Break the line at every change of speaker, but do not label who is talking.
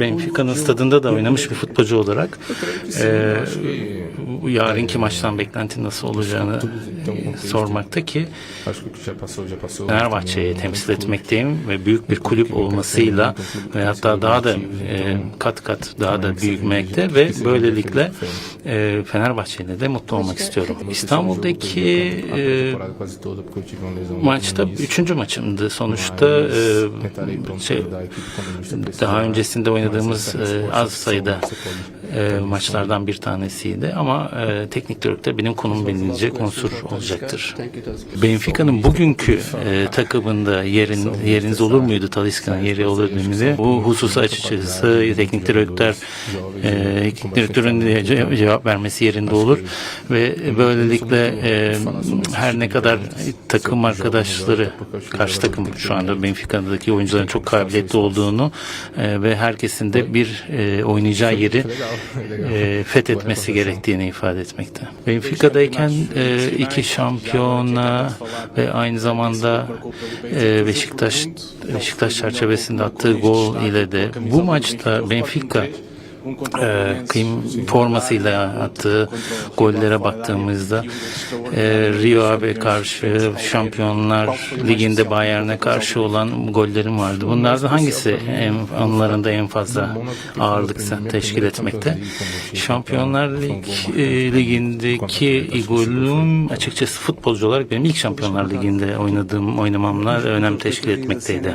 Benfica'nın stadında da oynamış bir futbolcu olarak e, yarınki maçtan beklentin nasıl olacağını e, sormakta ki. Fenerbahçe'yi temsil etmekteyim ve büyük bir kulüp olmasıyla ve hatta daha da e, kat kat daha da büyümekte ve böylelikle e, Fenerbahçe'yle de mutlu olmak istiyorum. İstanbul'daki e, maçta üçüncü maçımdı. Sonuçta e, şey, daha öncesinde oynadığımız e, az sayıda e, maçlardan bir tanesiydi. Ama e, teknik direktör benim konum belirleyecek unsur olacaktır. Benfica'nın bugünkü e, takımında yerin yeriniz olur muydu Talisca'nın? Yeri olur muydu? Bu hususa açıkçası teknik direktör e, teknik direktörün de cevap vermesi yerinde olur. ve böylelikle e, her ne kadar takım arkadaşları karşı takım şu anda Benfica'daki oyuncuların çok kabiliyetli olduğunu e, ve herkesin de bir e, oynayacağı yeri e, fethetmesi gerektiğini ifade etmekte. Benfica'dayken e, iki şampiyona ve aynı zamanda e, Beşiktaş Beşiktaş çerçevesinde attığı gol ile de bu maçta Benfica e, kıyım formasıyla attığı gollere baktığımızda e, Rio Ave karşı Şampiyonlar Ligi'nde Bayern'e karşı olan gollerim vardı. Bunlardan hangisi en, onların da en fazla ağırlık teşkil etmekte? Şampiyonlar Lig, e, Ligi'ndeki golüm açıkçası futbolcu olarak benim ilk Şampiyonlar Ligi'nde oynadığım oynamamlar önem teşkil etmekteydi.